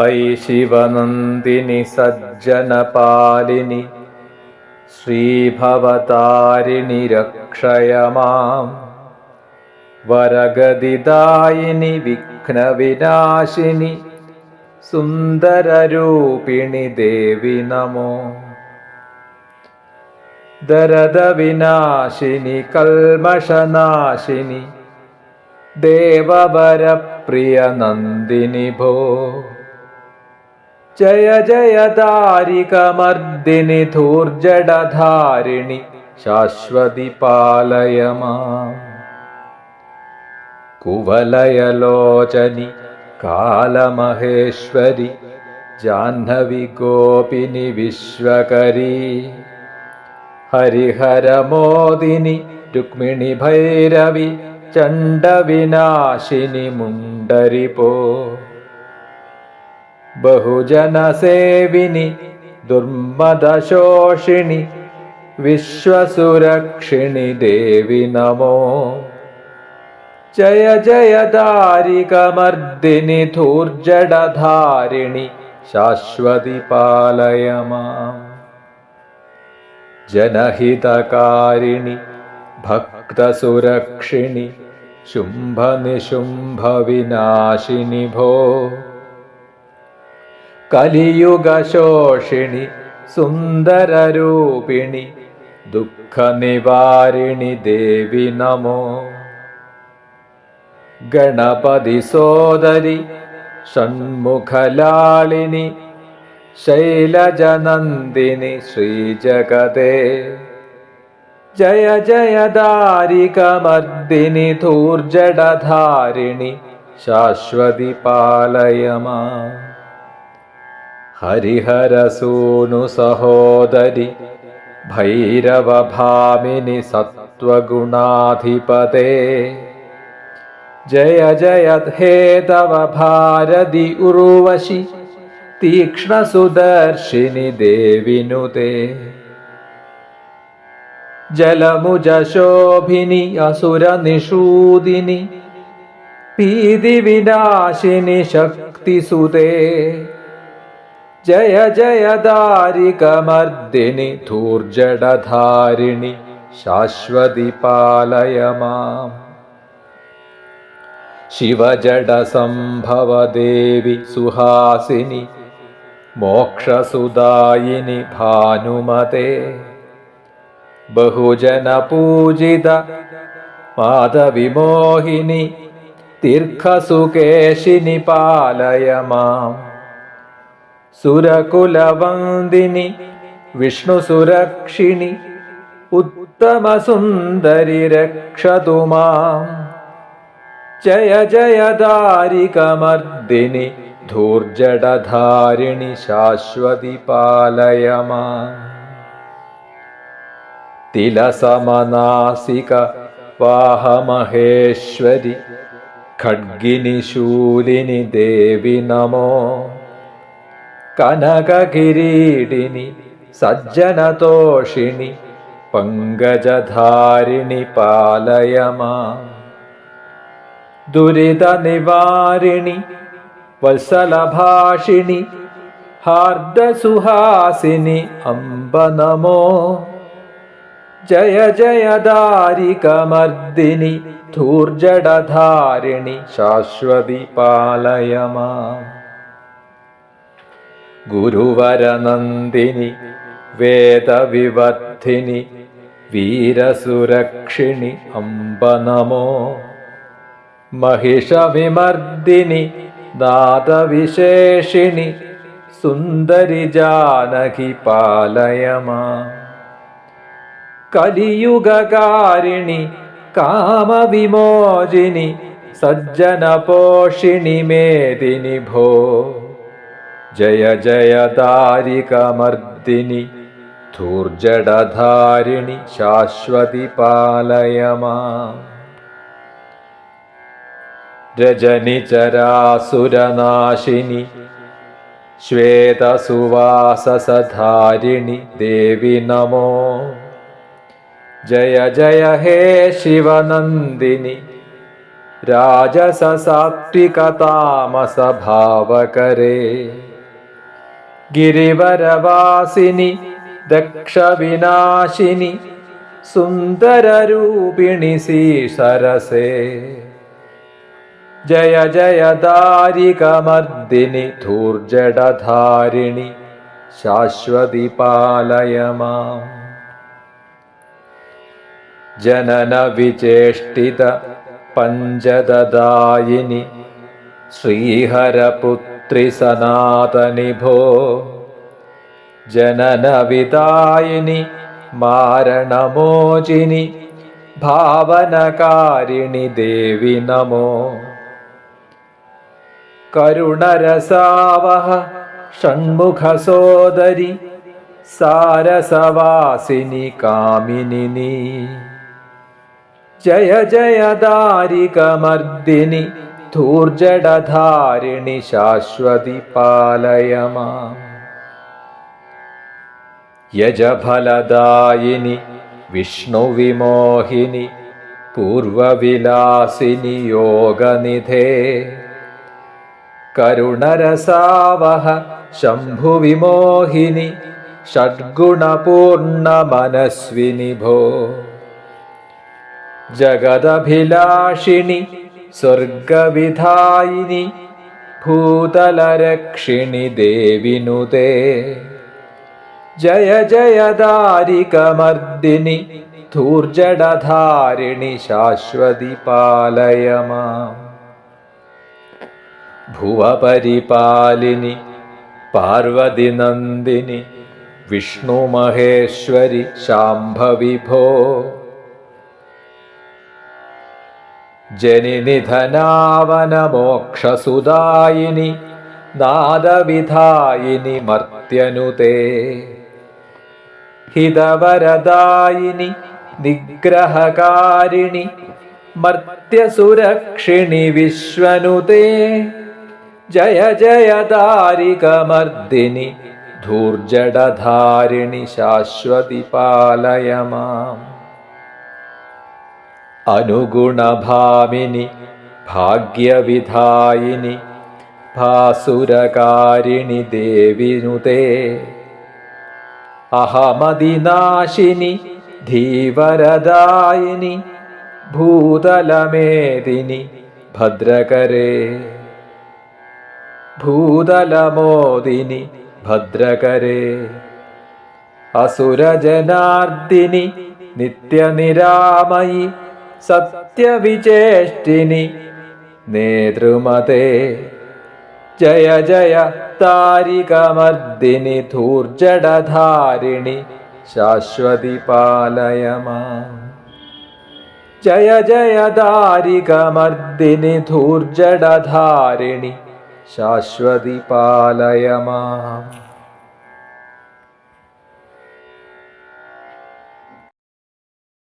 ऐ शिवनन्दिनि सज्जनपालिनि श्रीभवतारिणि रक्षय माम् वरगदिदायिनि विघ्नविनाशिनि सुन्दररूपिणि देवि नमो दरदविनाशिनि कल्मषनाशिनि देववरप्रियनन्दिनि भो जय जय दारिकमर्दिनि धूर्जडधारिणि शाश्वति पालय माम्। कुवलयलोचनि कालमहेश्वरि जाह्नवि गोपिनि विश्वकरी हरिहरमोदिनि रुक्मिणि भैरवि चण्डविनाशिनि मुण्डरिपो बहुजनसेविनि दुर्मदशोषिणि विश्वसुरक्षिणि देवि नमो। जय जय दारिकमर्दिनि धूर्जडधारिणि शाश्वति पालय माम्। जनहितकारिणि भक्तसुरक्षिणि शुम्भनिशुम्भविनाशिनि भो കലിയുഗശോഷിണി സുന്ദരരൂപിണി ദുഃഖനിവാരിണി ദേവി നമോ. ഗണപതി സോദരി ഷൺമുഖലാളിനി ശൈലജനന്ദിനി ശ്രീജഗതേ. ജയ ജയദാരികമർദിനി ധൂർജടധാരിണി ശാശ്വതി പാലയമാ. ഹരിഹരസൂനു സഹോദരി ഭൈരവഭാമിനി സത്വഗുണാധിപതേ. ജയ ജയ ഹേ തവ ഭാരതി ഉർവശി തീക്ഷ്ണസുദർശിനി ദേവിനുതേ. ജലമുജശോഭിനി അസുരനിഷൂദിനി പീതിവിനാശിനി ശക്തിസുതേ. ജയ ജയദാരികമർദിനി ധൂർജടധാരിണി ശാശ്വതി പാലയ മാം. ശിവജടസംഭവദേവി സുഹാസിനി മോക്ഷസുദായിനി ഭാനുമതേ. ബഹുജനപൂജിത പാദവിമോഹിനി ദീർഘസുകേശിനി പാലയ മാം. സുരകുലവന്ദിനി വിഷ്ണുസുരക്ഷിണി ഉത്തമസുന്ദരി രക്ഷതുമാം. ജയ ജയദാരികമർദിനി ധൂർജടധാരിണി ശാശ്വതി പാലയമാ. തിലസമനാസിക വാഹമഹേശ്വരി ഖഡ്ഗിനി ശൂലിനി ദേവി നമോ. കനകകിരീടിനി സജ്ജനതോഷിണി പങ്കജധാരിണി പാലയമാ. ദുരിതനിവാരിണി വത്സലഭാഷിണി ഹാർദസുഹാസിനി അംബ നമോ ജയ ജയദാരികമർദിനി ധൂർജടധാരിണി ശാശ്വതി പാലയമാം. जय जय दारिकमर्दिनि धूर्जडधारिणि शाश्वति पालय माम् गुरुवरनन्दिनि वेदविवर्धिनि वीरसुरक्षिणि अम्ब नमो महिषविमर्दिनि दातविशेषिणि सुन्दरि जानकि पालय माम् कलियुगकारिणि कामविमोचिनि सज्जनपोषिणि मेदिनि भो ജയ ജയ താരികമർദിനി ധൂർജടധാരിണി ശാശ്വതി പാലയമാ. രജനിചരാസുരനാശിനി ശ്വേതസുവാസസധാരിണി ദേവി നമോ. ജയ ജയ ഹേ ശിവനന്ദിനി രാജസസാത്വികതാമസഭാവകരേ. ഗിരിവരവാസിനി ദക്ഷവിനാശിനി സുന്ദരരൂപിണി ശ്രീസരസേ ജയ ജയ ദാരികമർദിനി ധൂർജടധാരിണി ശാശ്വതി പാലയ മാം ജനന വിചേഷ്ടിത പഞ്ചദദായിനി ഭോ ജനനവിദായിനി മാരണമോചിനി ഭാവനകാരിണി ദേവി നമോ. കരുണരസാവഹ ഷൺമുഖസോദരി സാരസവാസിനി കാമിനി നീ. ജയ ജയ ദാരികമർദിനി ധൂർജടധാരിണി ശാശ്വതി പാലയ മാം യജഫലദായിനി വിഷ്ണുവിമോഹിനി പൂർവവിലാസിനി യോഗനിധേ. കരുണരസാവഹ ശംഭുവിമോഹിനി ഷഡ്ഗുണപൂർണമനസ്വിനി ഭോ ജഗദഭിലാഷിണി സ്വർഗവിധായിനി ഭൂതലരക്ഷിണി ദേവിനുതേ. ജയ ജയദാരികമർദിനി ധൂർജടധാരിണി ശാശ്വതി പാലയ മാം ഭുവപരിപാലിനി വിഷ്ണുമഹേശ്വരി ശാംഭവി ഭോ ജനിനിധനാവനമോക്ഷസുദായിനി നാദവിധായിനി മർത്യനുതേ. ഹിതവരദായിനി നിഗ്രഹകാരിണി മർത്യസുരക്ഷിണി വിശ്വനുതേ. ജയ ജയദാരികമർദിനി ധൂർജടധാരിണി ശാശ്വതി പാലയ അനുഗുണഭാമിനി ഭാഗ്യവിധായിനി ഭാസുരകാരിണി ദേവിനുതേ അഹമതിനാശിനി ധീവരദായിനി ഭൂതലമേദിനി ഭദ്രകരേ. ഭൂതലമോദിനി ഭദ്രകരേ. അസുരജനാർദിനി നിത്യനിരാമയി സത്യവിചേഷ്ടിനി. നേതൃമതേ ജയ ജയ താരികമർദിനി ധൂർജടധാരിണി ശാശ്വതി പാലയമാ. ജയ ജയ ദാരികമർദിനി ധൂർജടധാരിണി ശാശ്വതി പാലയ മാം